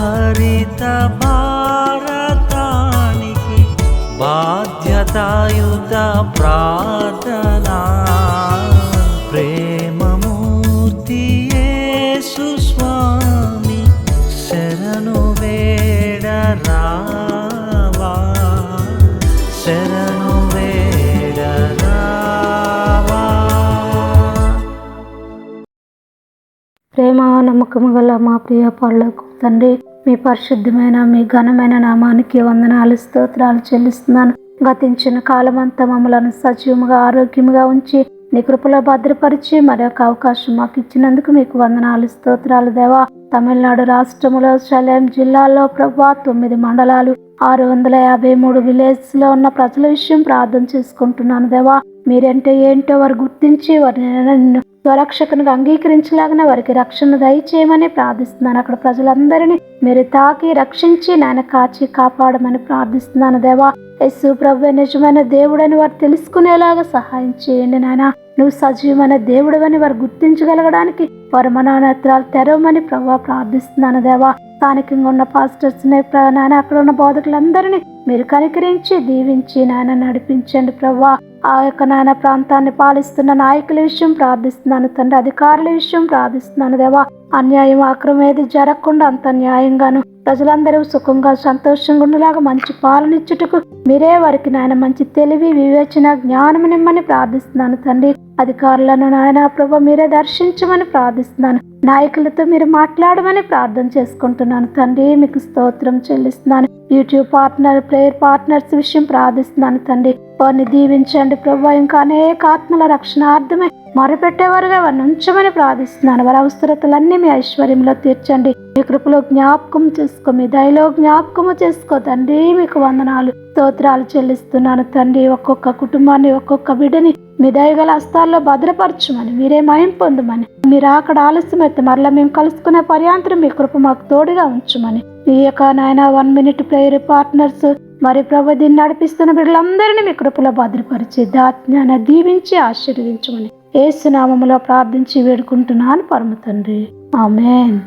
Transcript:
హరిత భారతానికి బాధ్యతాయుత ప్రార్థనా. ప్రేమమూర్తి స్వామి శరణు వేడరా ప్రేమ నమ్మకము గల మా ప్రియ పాళ్ళకు తండ్రి మీ పరిశుద్ధమైన మీ ఘనమైన నామానికి వందనాలు స్తోత్రాలు చెల్లిస్తున్నాను. గతించిన కాలమంతా మమ్మలను సజీవముగా ఆరోగ్యముగా ఉంచి నీ కృపలో భద్రపరిచి మరొక అవకాశం మాకు ఇచ్చినందుకు మీకు వందనాలు స్తోత్రాలు దేవా. తమిళనాడు రాష్ట్రములో శలేం జిల్లాలో ప్రభా తొమ్మిది మండలాలు ఆరు వందల యాభై మూడు విలేజ్లో ఉన్న ప్రజల విషయం ప్రార్థన చేసుకుంటున్నాను దేవా. మీరంటే ఏంటో వారు గుర్తించి వారిని స్వరక్షకునిగా అంగీకరించలాగిన వారికి రక్షణ దయచేయమని ప్రార్థిస్తున్నాను. అక్కడ ప్రజలందరినీ మీరు తాకి రక్షించి నాయన కాచి కాపాడమని ప్రార్థిస్తున్నాను. దేవా యేసు ప్రభు నిజమైన దేవుడని వారు తెలుసుకునేలాగా సహాయం చేయండి నాయన. నువ్వు సజీవమైన దేవుడవని వారు గుర్తించగలగడానికి వారి మనోనేత్రాలు తెరవమని ప్రభా ప్రార్థిస్తున్నాను. దేవా స్థానికంగా ఉన్న పాస్టర్స్ నాయన అక్కడ ఉన్న బోధకులందరినీ మీరు కనికరించి దీవించి నాయన నడిపించండి ప్రభా. ఆ యొక్క నాయన ప్రాంతాన్ని పాలిస్తున్న నాయకుల విషయం ప్రార్థిస్తున్నాను తండ్రి. అధికారుల విషయం ప్రార్థిస్తున్నాను దేవా. అన్యాయం అక్రమం ఏది జరగకుండా అంత న్యాయంగాను ప్రజలందరూ సుఖంగా సంతోషంగా ఉండేలాగా మంచి పాలనిచ్చుటకు మీరే వారికి నాయన మంచి తెలివి వివేచన జ్ఞానం నిమ్మని ప్రార్థిస్తున్నాను తండ్రి. అధికారులను నాయన ప్రభు మీరే దర్శించమని ప్రార్థిస్తున్నాను. నాయకులతో మీరు మాట్లాడమని ప్రార్థన చేసుకుంటున్నాను తండ్రి. మీకు స్తోత్రం చెల్లిస్తున్నాను. యూట్యూబ్ పార్ట్నర్ ప్రేయర్ పార్ట్నర్స్ విషయం ప్రార్థిస్తున్నాను తండ్రి. వారిని దీవించండి ప్రభు. ఇంకా అనేక ఆత్మల రక్షణార్థమై మొరపెట్టేవారుగా వారిని ఉంచమని ప్రార్థిస్తున్నాను. వారి అవసరతలన్నీ మీ ఐశ్వర్యంలో తీర్చండి. మీ కృపలో జ్ఞాపకం చేసుకో మీ దయలో జ్ఞాపకము చేసుకో. తండ్రి మీకు వందనాలు స్తోత్రాలు చెల్లిస్తున్నాను తండ్రి. ఒక్కొక్క కుటుంబాన్ని ఒక్కొక్క బిడ్డని మీ దయగల హస్తాల్లో భద్రపరచమని మీరే మయం పొందమని మీరు అక్కడ ఆలస్యమైతే మరలా మేము కలుసుకునే పర్యాంతరం మీ కృప మాకు తోడుగా ఉంచమని. మీ యొక్క నాయన వన్ మినిట్ ప్రేయర్ పార్ట్నర్స్ మరి ప్రభు దీన్ని నడిపిస్తున్న బిడ్డలందరినీ మీ కృపలో భద్రపరిచి దాజ్ఞాన దీవించి ఆశీర్వదించమని. ఏసునామములో ప్రార్థించి వేడుకుంటున్నాను పరమ తండ్రి. ఆమెన్.